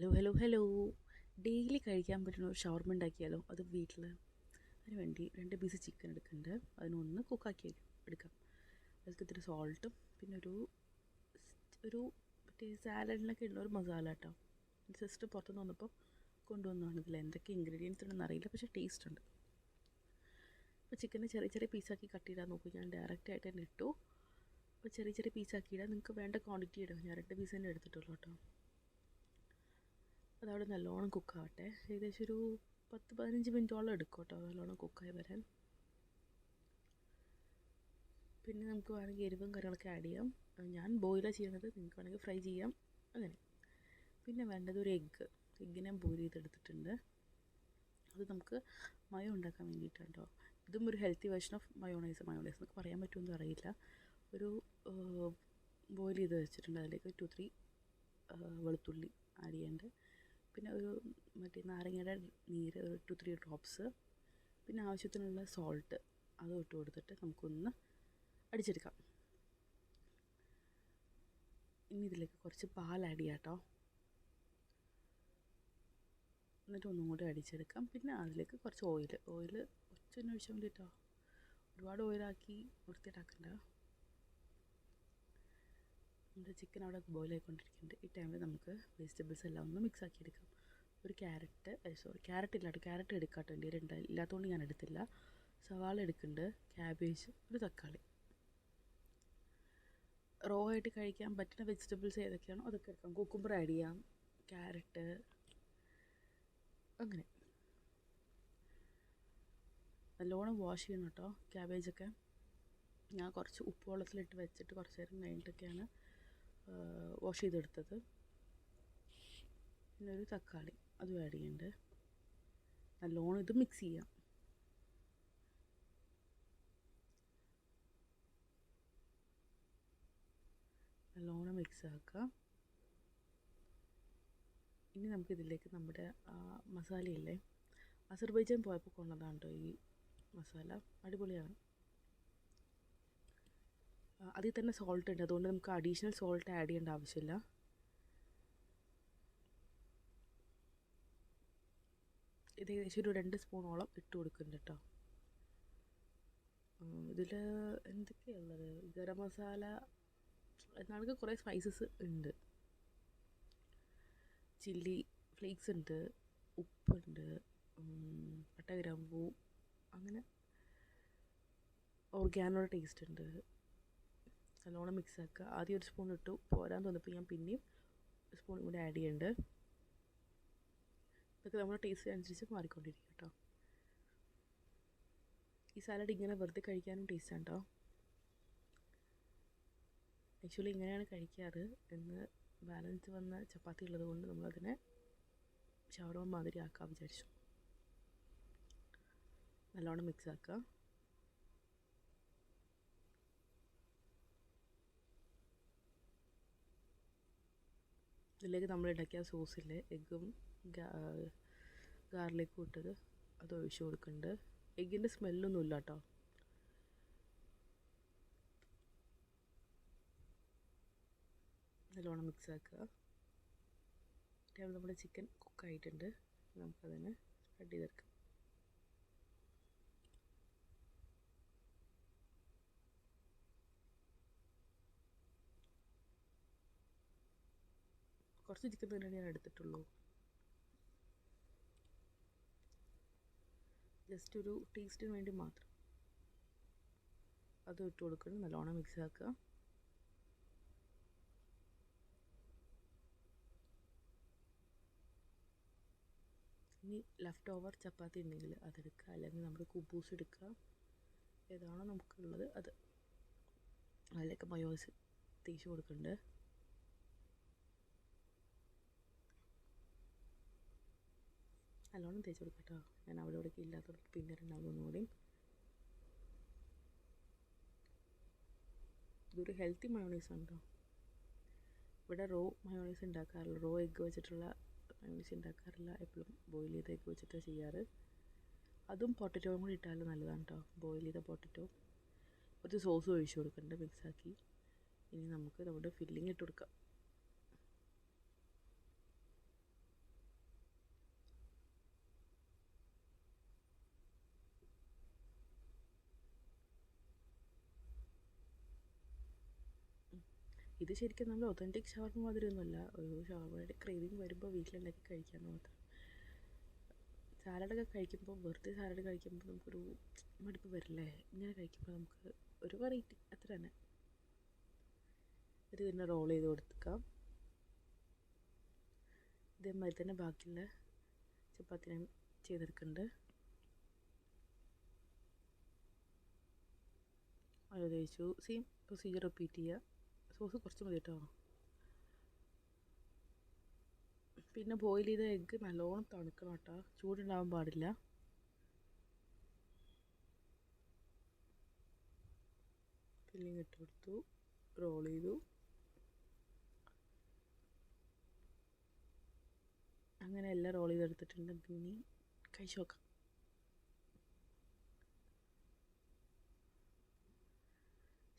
Hello hello hello daily കഴിക്കാൻ പറ്റുന്ന ഒരു ഷവർമ ഉണ്ടാക്കിയാലോ? അത് വീട്ടിൽ അതിന് വേണ്ടി രണ്ട് പീസ് ചിക്കൻ എടുക്കുന്നുണ്ട്. അതിനൊന്ന് കുക്കാക്കി എടുക്കാം. അതിലേക്ക് ഇത്തിരി സോൾട്ടും പിന്നെ ഒരു ഒരു മറ്റേ സാലഡിനൊക്കെ ഉള്ള ഒരു മസാല കേട്ടോ ജസ്റ്റ് പുറത്തുനിന്ന് വന്നപ്പോൾ കൊണ്ടുവന്നതാണ്. ഇതിൽ എന്തൊക്കെ ഇൻഗ്രീഡിയൻസ് ഉണ്ടെന്ന് അറിയില്ല പക്ഷേ ടേസ്റ്റ് ഉണ്ട്. അപ്പോൾ ചിക്കനെ ചെറിയ ചെറിയ പീസാക്കി കട്ട് ചെയ്താൽ നോക്കും. ഞാൻ ഡയറക്റ്റ് ആയിട്ട് തന്നെ ഇട്ടു. അപ്പോൾ ചെറിയ ചെറിയ പീസാക്കി ഇടാം. നിങ്ങൾക്ക് വേണ്ട ക്വാണ്ടിറ്റി ഇടാം ഞാൻ രണ്ട് പീസ് തന്നെ എടുത്തിട്ടുള്ളൂ കേട്ടോ അതവിടെ നല്ലോണം കുക്കാവട്ടെ. ഏകദേശം ഒരു പത്ത് പതിനഞ്ച് മിനിറ്റോളം എടുക്കും കേട്ടോ നല്ലോണം കുക്കായി വരാൻ. പിന്നെ നമുക്ക് വേണമെങ്കിൽ എരിവും കറികളൊക്കെ ആഡ് ചെയ്യാം. ഞാൻ ബോയിലാണ് ചെയ്യുന്നത് നിങ്ങൾക്ക് വേണമെങ്കിൽ ഫ്രൈ ചെയ്യാം. അങ്ങനെ. പിന്നെ വേണ്ടത് ഒരു എഗ്ഗ് എഗ്ഗ് ഞാൻ ബോയിൽ ചെയ്തെടുത്തിട്ടുണ്ട്. അത് നമുക്ക് മയോ ഉണ്ടാക്കാൻ വേണ്ടിയിട്ടാണ് കേട്ടോ ഇതും ഒരു healthy version of mayonnaise mayonnaise എന്നൊക്കെ പറയാൻ പറ്റുമെന്ന് അറിയില്ല. ഒരു ബോയിൽ ചെയ്ത് വെച്ചിട്ടുണ്ട്. അതിലേക്ക് ടു ത്രീ വെളുത്തുള്ളി ആഡ് ചെയ്യാണ്ട്. പിന്നെ ഒരു മറ്റേ നാരങ്ങയുടെ നീര് ഒരു ടു ത്രീ ഡ്രോപ്സ് പിന്നെ ആവശ്യത്തിനുള്ള സോൾട്ട് അതും ഇട്ട് കൊടുത്തിട്ട് നമുക്കൊന്ന് അടിച്ചെടുക്കാം. ഇനി ഇതിലേക്ക് കുറച്ച് പാൽ ആഡ് ചെയ്യാം കേട്ടോ എന്നിട്ട് ഒന്നും കൂടി അടിച്ചെടുക്കാം. പിന്നെ അതിലേക്ക് കുറച്ച് ഓയിൽ ഓയിൽ ഒറ്റ ഒഴിച്ചാൽ മതി കേട്ടോ ഒരുപാട് ഓയിലാക്കി വൃത്തിയിട്ടാക്കണ്ട നമ്മുടെ ചിക്കൻ അവിടെ ബോയിൽ ആയിക്കൊണ്ടിരിക്കുന്നുണ്ട്. ഈ ടൈമിൽ നമുക്ക് വെജിറ്റബിൾസ് എല്ലാം ഒന്ന് മിക്സ് ആക്കി എടുക്കാം. ഒരു ക്യാരറ്റ് സോറി ക്യാരറ്റ് ഇല്ലാട്ടോ ക്യാരറ്റ് എടുക്കാട്ടോ എന്റെ രണ്ട് ഇല്ലാത്തതുകൊണ്ട് ഞാൻ എടുത്തില്ല. സവാള എടുക്കുന്നുണ്ട്. ക്യാബേജ് ഒരു തക്കാളി. റോ ആയിട്ട് കഴിക്കാൻ പറ്റുന്ന വെജിറ്റബിൾസ് ഏതൊക്കെയാണോ അതൊക്കെ എടുക്കാം. കുക്കുംബർ ആഡ് ചെയ്യാം. ക്യാരറ്റ് അങ്ങനെ. നല്ലോണം വാഷ് ചെയ്യണം കേട്ടോ. ക്യാബേജൊക്കെ ഞാൻ കുറച്ച് ഉപ്പ് വെള്ളത്തിലിട്ട് വെച്ചിട്ട് കുറച്ച് നേരം കഴിഞ്ഞിട്ടൊക്കെയാണ് വാഷ് ചെയ്തെടുത്തത്. പിന്നെ ഒരു തക്കാളി അതും ആഡ് ചെയ്യുന്നുണ്ട് നല്ലോണം ഇത് മിക്സ് ചെയ്യാം. നല്ലോണം മിക്സ് ആക്കാം. ഇനി നമുക്കിതിലേക്ക് നമ്മുടെ മസാലയില്ലേ? അസർബൈജാൻ പോയപ്പോൾ കൊണ്ടതാണ് കേട്ടോ ഈ മസാല. അടിപൊളിയാണ്. അതിൽ തന്നെ സോൾട്ട് ഉണ്ട്. അതുകൊണ്ട് നമുക്ക് അഡീഷണൽ സോൾട്ട് ആഡ് ചെയ്യേണ്ട ആവശ്യമില്ല. ഇത് ഏകദേശം ഒരു രണ്ട് സ്പൂണോളം ഇട്ട് കൊടുക്കുന്നുണ്ട് കേട്ടോ. ഇതിൽ എന്തൊക്കെയുള്ളത് ഗരം മസാല എന്നാണെങ്കിൽ കുറേ സ്പൈസസ് ഉണ്ട്. ചില്ലി ഫ്ലേക്സ് ഉണ്ട് ഉപ്പുണ്ട് പട്ട ഗ്രാമ്പൂ അങ്ങനെ ഓർഗാനോ ടേസ്റ്റ് ഉണ്ട്. നല്ലോണം മിക്സ് ആക്കുക. ആദ്യം ഒരു സ്പൂൺ ഇട്ടു. പോരാൻ തോന്നിപ്പോൾ ഞാൻ പിന്നെയും സ്പൂൺ കൂടി ആഡ് ചെയ്യുന്നുണ്ട് ഇതൊക്കെ നമ്മുടെ ടേസ്റ്റ് അനുസരിച്ച് മാറിക്കൊണ്ടിരിക്കും കേട്ടോ ഈ സാലഡ് ഇങ്ങനെ വെറുതെ കഴിക്കാനും ടേസ്റ്റാണ് കേട്ടോ ആക്ച്വലി ഇങ്ങനെയാണ് കഴിക്കാറ്. എന്ന് ബാലൻസ് വന്ന ചപ്പാത്തി ഉള്ളത് കൊണ്ട് നമ്മളതിനെ ഷവർമ മാതിരി ആക്കാൻ വിചാരിച്ചു. നല്ലോണം മിക്സ് ആക്കുക. ഇതിലേക്ക് നമ്മൾ ഉണ്ടാക്കിയ സോസിൽ എഗ്ഗും ഗാർലിക്കും ഇട്ടത് അത് ഒഴിച്ച് കൊടുക്കുന്നുണ്ട്. എഗ്ഗിന്റെ സ്മെല്ലൊന്നും ഇല്ല കേട്ടോ. നല്ലോണം മിക്സ് ആക്കുക. നമ്മുടെ ചിക്കൻ കുക്കായിട്ടുണ്ട് നമുക്കതിനെ സ്പ്രെഡ് ചെയ്തെടുക്കാം. കുറച്ച് ചിക്കൻ തന്നെ ഞാൻ എടുത്തിട്ടുള്ളൂ. ജസ്റ്റ് ഒരു ടേസ്റ്റിന് വേണ്ടി മാത്രം. അത് ഇട്ട് കൊടുക്കണം നല്ലോണം മിക്സ് ആക്കുക. ഇനി ലെഫ്റ്റ് ഓവർ ചപ്പാത്തി ഉണ്ടെങ്കിൽ അതെടുക്കുക. അല്ലെങ്കിൽ നമ്മൾ കുബൂസ് എടുക്കുക. ഏതാണോ നമുക്കുള്ളത്. അത് അതിലേക്ക് മയോസ് തേച്ച് കൊടുക്കുന്നുണ്ട് നല്ലോണം തേച്ച് കേട്ടോ ഞാൻ അവിടെ ഇവിടേക്ക് ഇല്ലാത്തവർക്ക് പിന്നെ ഒന്നുകൂടി ഇതൊരു ഹെൽത്തി മയോണൈസ് കേട്ടോ ഇവിടെ റോ മയോണൈസ് ഉണ്ടാക്കാറില്ല. റോ എഗ്ഗ് വെച്ചിട്ടുള്ള മയോണൈസ് ഉണ്ടാക്കാറില്ല. എപ്പോഴും ബോയിൽ ചെയ്ത എഗ്ഗ് വെച്ചിട്ട് ചെയ്യാറ്. അതും പൊട്ടറ്റോയും കൂടി ഇട്ടാലും നല്ലതാണ് കേട്ടോ ബോയിൽ ചെയ്ത പൊട്ടറ്റോ കുറച്ച് സോസ് ഒഴിച്ച് കൊടുക്കുന്നുണ്ട് മിക്സാക്കി ഇനി നമുക്ക് നമ്മുടെ ഫില്ലിങ് ഇട്ട് കൊടുക്കാം. ഇത് ശരിക്കും നമ്മൾ ഒതന്റിക് ഷവർമ മാതിരിയൊന്നുമല്ല. ഒരു ഷവർമയുടെ ക്രേവിങ് വരുമ്പോൾ വീട്ടിലുണ്ടാക്കി കഴിക്കാൻ മാത്രം. സാലഡൊക്കെ കഴിക്കുമ്പോൾ വെറുതെ സാലഡ് കഴിക്കുമ്പോൾ നമുക്കൊരു മടുപ്പ് വരില്ലേ? ഇങ്ങനെ കഴിക്കുമ്പോൾ നമുക്ക് ഒരു വെറൈറ്റി അത്ര തന്നെ. ഇത് പിന്നെ റോൾ ചെയ്ത് കൊടുക്കാം. ഇതേമാതിരി തന്നെ ബാക്കിയുള്ള ചപ്പാത്തി ഞാൻ ചെയ്തെടുക്കുന്നുണ്ട്. അത് തേച്ചു സെയിം പ്രൊസീജിയർ റിപ്പീറ്റ് ചെയ്യുക സോസ് കുറച്ച് മതി കേട്ടോ. പിന്നെ ബോയിൽ ചെയ്ത എഗ്ഗ് നല്ലോണം തണുക്കണം കേട്ടോ. ചൂടുണ്ടാവാൻ പാടില്ല. ഫില്ലിങ് ഇട്ട് കൊടുത്തു. റോൾ ചെയ്തു. അങ്ങനെ എല്ലാം റോൾ ചെയ്തെടുത്തിട്ടുണ്ട്. ഇനി കഴിച്ചു നോക്കാം.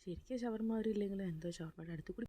ശരിക്കും ഷവർമ്മ അവരില്ലെങ്കിലും എന്തോ ഷവർമ്മയുടെ അടുത്ത് കൂടി